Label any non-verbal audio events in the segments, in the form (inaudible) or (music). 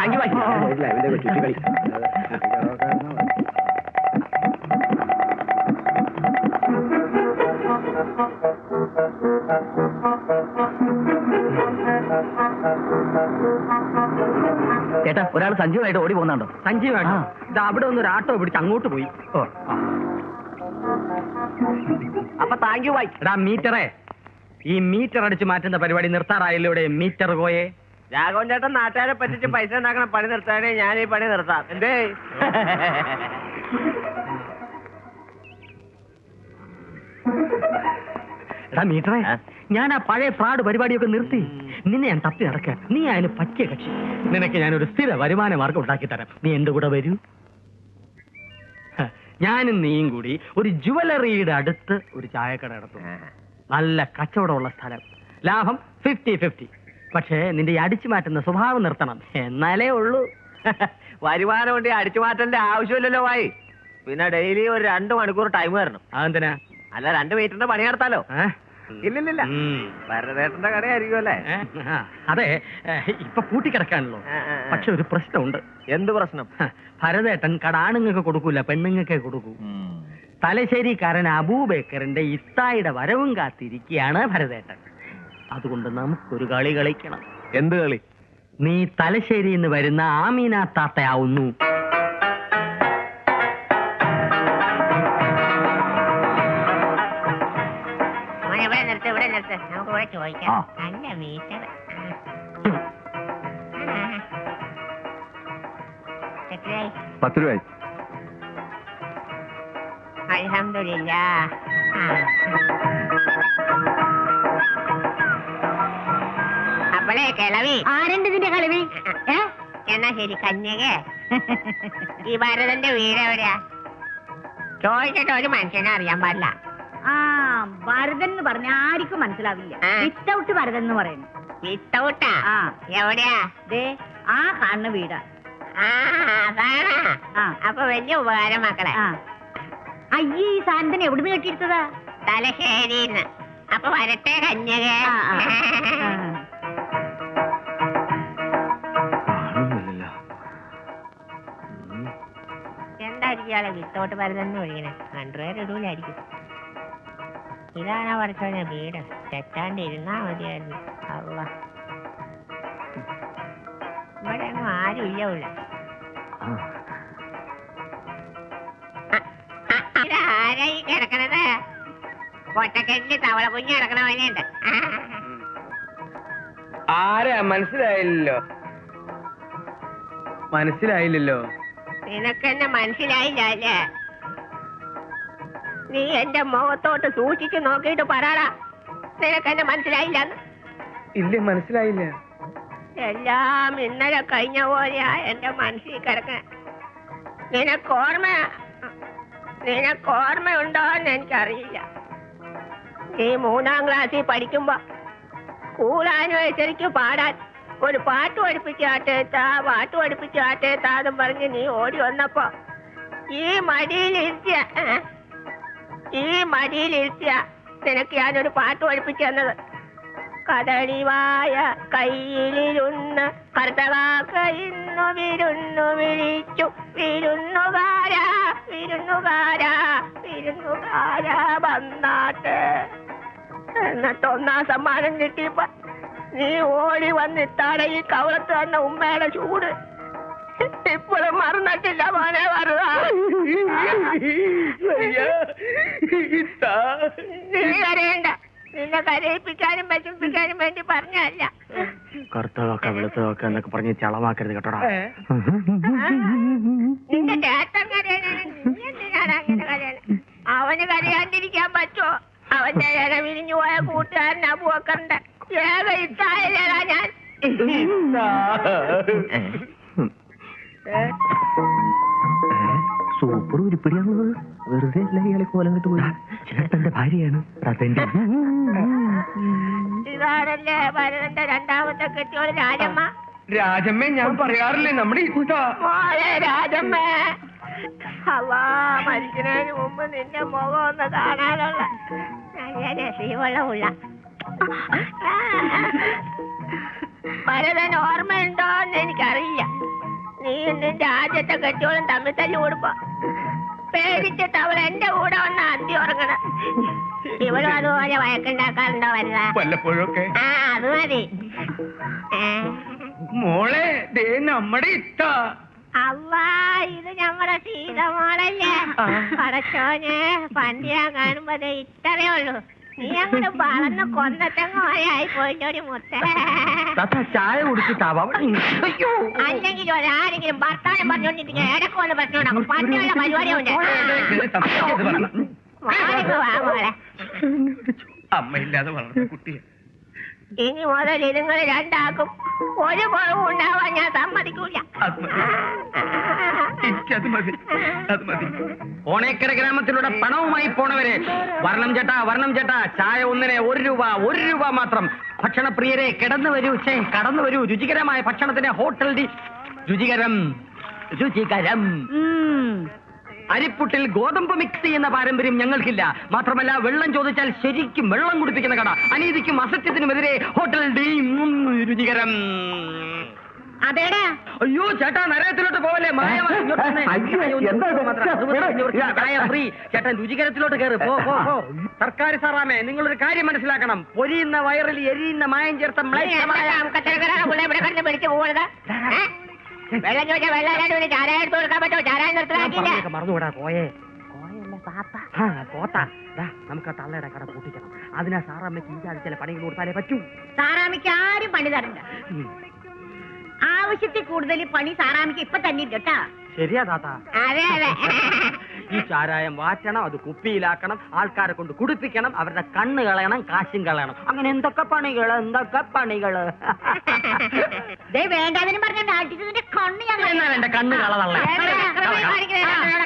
Thank you ചേട്ടാ ഒരാൾ സഞ്ജീവായിട്ട് ഓടി പോകുന്നുണ്ടോ? സഞ്ജീവാണ്. ഇത് അവിടെ ഒന്ന് ഒരു ആട്ടോ പിടിച്ച് അങ്ങോട്ട് പോയി. ഓ അപ്പൊ താങ്ക് യു ബൈ. എടാ മീറ്ററേ. ഈ മീറ്റർ അടിച്ച് മാറ്റുന്ന പരിപാടി നിർത്താറായല്ലോ ഇവിടെ മീറ്റർ പോയേ രാഘവൻ ചേട്ടൻ നാട്ടുകാരെ പറ്റിച്ച് (laughs) പൈസ ഉണ്ടാക്കണ പണി നിർത്താനേ ഞാൻ ഈ പണി നിർത്താം. എന്തേ? എടാ മീറ്ററേ ഞാൻ ആ പഴയ ഫ്രാഡ് പരിപാടിയൊക്കെ നിർത്തി. നിന്നെ ഞാൻ തപ്പി നടക്കാൻ. നീ അതിന് പറ്റിയ കക്ഷി. നിനക്ക് ഞാൻ ഒരു സ്ഥിര വരുമാന മാർഗം ഉണ്ടാക്കി തരാം. നീ എന്റെ കൂടെ വരൂ. ഞാനും നീയും കൂടി ഒരു ജുവലറിയുടെ അടുത്ത് ഒരു ചായക്കട നടത്തും. നല്ല കച്ചവടമുള്ള സ്ഥലം. ലാഭം ഫിഫ്റ്റി ഫിഫ്റ്റി പക്ഷേ നിന്റെ അടിച്ചു മാറ്റുന്ന സ്വഭാവം നിർത്തണം. എന്നാലേ ഉള്ളൂ. (laughs) വരുമാനം കൊണ്ട് അടിച്ചു മാറ്റേണ്ട ആവശ്യമില്ലല്ലോ വായി. പിന്നെ ഡെയിലി ഒരു രണ്ട് മണിക്കൂർ ടൈം വരണം. അതെന്തിനാ? അല്ല രണ്ട് മീറ്ററിന്റെ പണി നടത്താലോ? ഇല്ലില്ല. ഭരതേട്ടന്റെ കടയായിരിക്കും അല്ലേ? അതെ. ഇപ്പൊ കൂട്ടിക്കിടക്കാണല്ലോ. പക്ഷെ ഒരു പ്രശ്നമുണ്ട്. എന്ത് പ്രശ്നം? ഭരതേട്ടൻ കട ആണുങ്ങൾക്ക് കൊടുക്കൂല പെണ്ണുങ്ങൾക്കേ കൊടുക്കൂ. തലശ്ശേരിക്കാരൻ അബൂബേക്കറിന്റെ ഇത്തായുടെ വരവും കാത്തിരിക്കുകയാണ് ഭരതേട്ടൻ. അതുകൊണ്ട് നമുക്കൊരു കളി കളിക്കണം. എന്ത് കളി? നീ തലശ്ശേരിയിൽ നിന്ന് വരുന്ന ആമീന താത്തയാവുന്നു. ഇവിടെ നിർത്ത് ഇവിടെ നിർത്ത് നമുക്ക് ഇവിടെ ചോദിക്കാം. ആ. നല്ല മീറ്റർ. എത്രയായി? പത്ത് രൂപയായി അൽഹംദുലില്ല. അപ്പളേ കിളവി എന്നാ ശരി കന്യക. ഈ ഭരതന്റെ വീട് എവിടെയാ? ചോദിച്ചിട്ട് ഒരു മനുഷ്യനെ അറിയാൻ പാടില്ല. ആ ഭരതൻ എന്ന് പറഞ്ഞ ആർക്കും മനസ്സിലാവില്ല. വിത്തൗട്ട് ഭരതൻ എന്ന് പറയുന്നു. വിത്തൗട്ടാ എവിടെയാ? ദേ ആ കാണുന്ന വീടാ. അപ്പൊ വലിയ ഉപകാരം മക്കളെ. അയ്യേ ഈ സാധനത്തിന് എവിടുന്ന് കെട്ടിയെടുത്തതാ? തലശ്ശേരിന്ന്. അപ്പൊ വരട്ടെ കന്യക. ഇയാളെ വിത്തോട്ട് പരതെന്ന് ഒഴിയണേ രണ്ടുപേർ ഇടൂലായിരിക്കും ഇതാണ് പറഞ്ഞ വീട്? തെറ്റാണ്ട് ഇരുന്നാ മതിയായിരുന്നു. അള്ള. ഇവിടെ ഒന്നും ആരും ഇല്ല ഉള്ള. ആരായി കിടക്കണത്? പൊട്ടക്കെട്ടിൽ തവള കുഞ്ഞ് കിടക്കണ ആരാ? മനസ്സിലായില്ലല്ലോ. മനസ്സിലായില്ലല്ലോ. നിനക്കെന്നെ മനസ്സിലായില്ല അല്ലേ നീ എന്റെ മുഖത്തോട്ട് സൂക്ഷിച്ചു നോക്കിയിട്ട് പറയടാ. നിനക്കെന്നെ മനസ്സിലായില്ല? ഇല്ല മനസ്സിലായില്ല. എല്ലാം ഇന്നലെ കഴിഞ്ഞ പോലെയാ എന്റെ മനസ്സിൽ കിടക്ക നിനക്ക് ഓർമ്മ? നിനക്ക് ഓർമ്മയുണ്ടോ എന്ന് എനിക്കറിയില്ല. നീ മൂന്നാം ക്ലാസ്സിൽ പഠിക്കുമ്പോ കൂടാനും ശരിക്കും പാടാൻ ഒരു പാട്ട് പഠിപ്പിച്ചാട്ടേത്താ പാട്ട് പഠിപ്പിക്കാട്ടെ താതും പറഞ്ഞ് നീ ഓടി വന്നപ്പോ. ഈ മടിയിലിരുത്തിയ ഏ? ഈ മടിയിലിരുത്തിയ നിനക്ക് ഞാനൊരു പാട്ട് പഠിപ്പിച്ചു തന്നത്. കടളിവായ കയ്യിലിരുന്ന് കർത്തവാക്ക ഇന്നു വിരുന്നു വിളിച്ചു. വിരുന്നുകാരാ വിരുന്നുകാരാ വിരുന്നുകാരാ വന്നാട്ട്. എന്നിട്ടൊന്നാം സമ്മാനം കിട്ടിയപ്പോ നീ ഓടി വന്നിട്ടാണ് ഈ കവളത്ത് തന്ന ഉമ്മയുടെ ചൂട്. ഇപ്പോഴും മറന്നിട്ടില്ല മോനെ നീ കരയണ്ട നിന്നെ കരയിപ്പിക്കാനും പശിപ്പിക്കാനും വേണ്ടി പറഞ്ഞല്ല കറുത്തതൊക്കെ വെളുത്തതൊക്കെ എന്നൊക്കെ പറഞ്ഞ് ചളമാക്കരുത് കേട്ടോടാ. നിന്റെ ചേട്ടൻ കരയാനാണ് നീ എന്തിനാണ് അങ്ങനെ കരയണേ? അവന് കരയാണ്ടിരിക്കാൻ പറ്റുമോ? അവന്റെ ഇല വിരിഞ്ഞു പോയ കൂട്ടുകാരൻ അബുവക്കറിന്റെ ഞാൻ? സൂപ്പർ ഉരുപ്പിടിയാണുള്ളത് വെറുതെ അല്ല ഇയാളെ കോലം കിട്ടു പോയി ചേട്ടന്റെ ഭാര്യയാണ്. ഇതാണല്ലേ ഭരതന്റെ രണ്ടാമത്തെ കെട്ടിയോട് രാജമ്മ? രാജമ്മേ ഞാൻ പറയാറില്ലേ നമ്മുടെ ഈ കൂട്ട രാജമ്മ മരിക്കുന്നതിന് മുമ്പ് നിന്റെ മുഖം ഒന്ന് കാണാനുള്ള നല്ല രസീവളമുള്ള ഭരതൻ ഓർമ്മയുണ്ടോ എന്ന് എനിക്കറിയില്ല. നീ നിന്റെ ആദ്യത്തെ കെട്ടിയോളും തമ്മിൽ തല്ലി കൊടുപ്പോ പേടിച്ചിട്ട് അവൾ എന്റെ കൂടെ വന്ന് അന്തി ഉറങ്ങണം. ഇവളും അതുപോലെ വഴക്കുണ്ടാക്കാറുണ്ടോ വല്ല വല്ലപ്പോഴൊക്കെ. ആ അത് മതി. മോളെ ദേ നമ്മുടെ ഇത്ത. അവ്വാ ഇത് ഞമ്മടെ സീതമോളല്ലേ പടച്ചോനെ പണ്ട് ഞാൻ കാണുമ്പോ ഇത്രയേ ഉള്ളൂ. വളർന്ന് പോയിട്ടൊരു മുത്തേ. ചായ കുടിച്ചിട്ടാവാം. അയ്യോ. അല്ലെങ്കിൽ ഒരാരെങ്കിലും ഭർത്താനം പറഞ്ഞോണ്ടിരിക്കുക ഇടക്കൊന്ന് പ്രശ്നം ഉണ്ടാക്കും പണ്ടുള്ള പരിപാടിയുണ്ട്. മോളിങ്ങ് വാ മോളെ. അമ്മയില്ലാതെ വളർന്ന കുട്ടിയെ. ഇനി മുതൽ ഇതുങ്ങൾ രണ്ടാക്കും ഒരു കുറവും ഉണ്ടാവാൻ ഞാൻ സമ്മതിക്കൂല. അത് മതി. അത് മതി. ഓണേക്കര ഗ്രാമത്തിലൂടെ പണവുമായി പോണവരെ വർണം ചേട്ടാ വർണം ചേട്ടാ ചായ ഒന്നിനെ ഒരു രൂപ ഒരു രൂപ മാത്രം. ഭക്ഷണപ്രിയരെ കിടന്നു വരൂ ചേ കടന്നു വരൂ. രുചികരമായ ഭക്ഷണത്തിന്റെ ഹോട്ടൽ ഡി രുചികരം രുചികരം. അരിപ്പുട്ടിൽ ഗോതമ്പ് മിക്സ് ചെയ്യുന്ന പാരമ്പര്യം ഞങ്ങൾക്കില്ല. മാത്രമല്ല വെള്ളം ചോദിച്ചാൽ ശരിക്കും വെള്ളം കുടിപ്പിക്കുന്ന കട. അനീതിക്കും അസത്യത്തിനുമെതിരെ ഹോട്ടൽ ഡി രുചികരം അതേടാ. അയ്യോ ചേട്ടാ നരകത്തിലോട്ട് പോവല്ലേ? ഫ്രീ ചേട്ടൻ രുചികരത്തിലോട്ട് കയറി പോ പോ പോ. സർക്കാർ സാറാമേ നിങ്ങളൊരു കാര്യം മനസ്സിലാക്കണം. പൊരിയുന്ന വയറിൽ എരിയുന്ന മായം ചേർത്ത വെള്ളം ചോദിച്ചാൽ വെള്ളം അല്ലാണ്ട് പിന്നെ ചാരായ എടുത്ത് കൊടുക്കാൻ പറ്റുമോ? ചാരായ നിർത്തലാക്കിയില്ല? മറന്നുകൂടാ കോയെ പോത്താ. ദാ, നമുക്ക് തള്ളയുടെ കട പൂട്ടിക്കണം. അതിനാ സാറാമ്മയ്ക്ക് ആഴ്ച ചില പണികൾ കൊടുത്താലേ പറ്റൂ. സാറാമ്മയ്ക്ക് ആരും പണി തരണ്ട. ആവശ്യത്തിൽ കൂടുതൽ പണി സാറാമ്മയ്ക്ക് ഇപ്പൊ തന്നെ കേട്ടാ. ശരിയാ താത്ത. അതെ അതെ. ഈ ചാരായം വാറ്റണം അത് കുപ്പിയിലാക്കണം ആൾക്കാരെ കൊണ്ട് കുടിപ്പിക്കണം അവരുടെ കണ്ണ് കളയണം കാശും കളയണം. അങ്ങനെ എന്തൊക്കെ പണികൾ എന്തൊക്കെ പണികൾ? ദേ വേണ്ടാതിനും പറഞ്ഞ നാട്ടിന്റെ കണ്ണ് എന്നാ കണ്ണ് കളതള്ള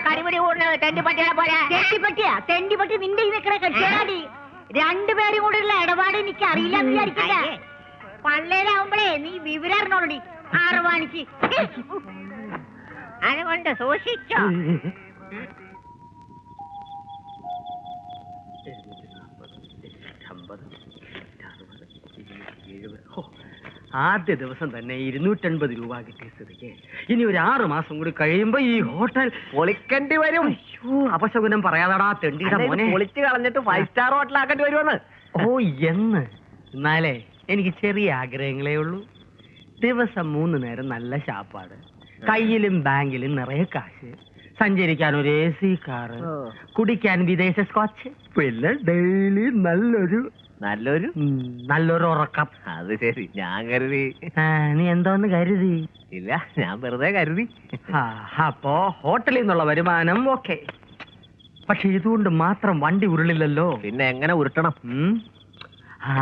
കരിമുടി കൂടുന്നത് തെണ്ടിപ്പട്ടികളെ പോലെ. തെണ്ടിപ്പട്ടിയാ? തെണ്ടിപ്പട്ടി നിന്റെ ഈ വെക്കണ കെട്ടിയാടി രണ്ടുപേരും കൂടെയുള്ള ഇടപാട് എനിക്ക് അറിയില്ല എന്ന് വിചാരിക്കില്ല പള്ളേലാവുമ്പളേ നീ വിവരം അറിഞ്ഞോളടി. ആറുവാണിക്ക് അതുകൊണ്ട് സൂക്ഷിച്ചോ. ആദ്യ ദിവസം തന്നെ ഇരുന്നൂറ്റൻപത് രൂപ കിട്ടിയ സ്ഥിതിക്ക്. ഇനി ഒരു ആറ് മാസം കൂടി കഴിയുമ്പോ ഈ ഹോട്ടൽ പൊളിക്കേണ്ടി വരും. അയ്യോ അപശകുനം പറയാതാടാ തെണ്ടിയുടെ മോനെ. പൊളിച്ചു കളഞ്ഞിട്ട് ഫൈവ് സ്റ്റാർ ഹോട്ടലാക്കേണ്ടി വരുമെന്ന് ഓ എന്ന്. എന്നാലേ എനിക്ക് ചെറിയ ആഗ്രഹങ്ങളേ ഉള്ളൂ. ദിവസം മൂന്ന് നേരം നല്ല ശാപ്പാട്. കയ്യിലും ബാങ്കിലും നിറയെ കാശ് സഞ്ചരിക്കാൻ ഒരു എ സി കാറ് കുടിക്കാൻ വിദേശ സ്കോച്ച് പിന്നെ ഡെയിലി നല്ലൊരു നല്ലൊരു? നല്ലൊരു ഉറക്കം. അത് ശരി ഞാൻ കരുതി. നീ എന്തോന്ന് കരുതി? ഇല്ല ഞാൻ വെറുതെ കരുതി. അപ്പോ ഹോട്ടലിൽ നിന്നുള്ള വരുമാനം ഓക്കെ. പക്ഷെ ഇതുകൊണ്ട് മാത്രം വണ്ടി ഉരുളില്ലല്ലോ. പിന്നെ എങ്ങനെ ഉരുട്ടണം? ആ.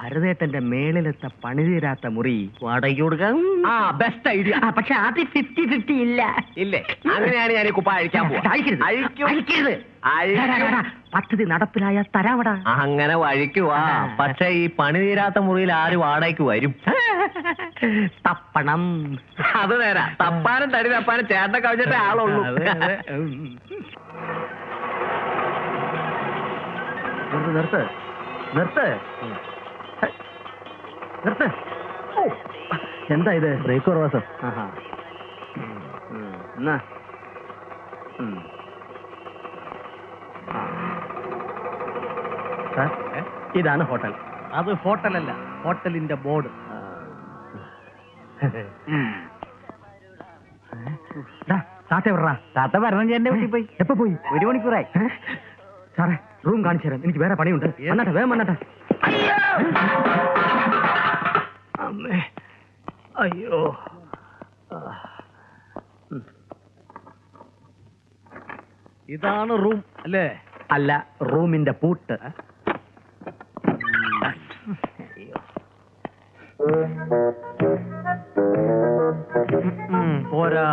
ഭരതേട്ടന്റെ മേളിലത്തെ പണിതീരാത്ത മുറി വാടകയ്ക്ക് കൊടുക്കാം. ആ ബെസ്റ്റ് ഐഡിയ പക്ഷെ ആദ്യം ഫിഫ്റ്റി ഫിഫ്റ്റി ഇല്ല. ഇല്ലേ? അങ്ങനെയാണ് ഞാൻ കുപ്പ അഴിക്കാൻ അഴിക്കരുത്. അഴിക്കും. അഴിക്കരുത്. പദ്ധതി നടപ്പിലായ തരാവട. അങ്ങനെ വഴിക്കുവാ പക്ഷെ ഈ പണി തീരാത്ത മുറിയിൽ ആര് വാടകയ്ക്ക് വരും? തപ്പണം. അത് നേരാ. തപ്പാനും തടി തപ്പാനും ചേട്ട കവിഞ്ഞിട്ടേ ആളുള്ളൂ. അതെ, അതെ. നിർത്ത് നിർത്ത്. നിർത്ത്. നിർത്ത്. എന്താ ഇത്? ബ്രേക്ക് കുറവാ സർ. സാർ, ഇതാണ് ഹോട്ടൽ. അത് ഹോട്ടലല്ല ഹോട്ടലിന്റെ ബോർഡ്. താത്ത എവിടാ താത്ത ഭരണം ചേട്ടന്റെ വീട്ടിൽ പോയി. എപ്പോ പോയി? ഒരു മണിക്കൂറായി. സാറേ റൂം കാണിച്ചു തരാം. എനിക്ക് വേറെ പണിയുണ്ട്. വന്നട്ടെ വേഗം വന്നട്ടെ. അയ്യോ. ഇതാണ് റൂം അല്ലേ? അല്ല റൂമിന്റെ പൂട്ട്. പോരാ.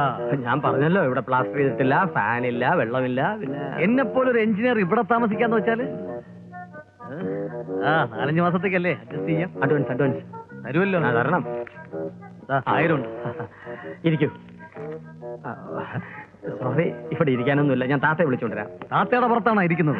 ഞാൻ പറഞ്ഞല്ലോ ഇവിടെ പ്ലാസ്റ്റർ ചെയ്തിട്ടില്ല ഫാനില്ല വെള്ളമില്ല പിന്നെ എന്നെ പോലെ ഒരു എഞ്ചിനീയർ ഇവിടെ താമസിക്കാന്ന് വെച്ചാൽ? ആ നാലഞ്ച് മാസത്തേക്കല്ലേ അഡ്ജസ്റ്റ് ചെയ്യാം. അഡ്വാൻസ് അഡ്വാൻസ് തരുമല്ലോ. തരണം. ദാ, ആയിരം ഉണ്ട് ഇരിക്കൂ സോറി ഇവിടെ ഇരിക്കാനൊന്നുമില്ല. ഞാൻ താത്തയെ വിളിച്ചോണ്ടിരാം താത്തയുടെ പുറത്താണോ ഇരിക്കുന്നത്?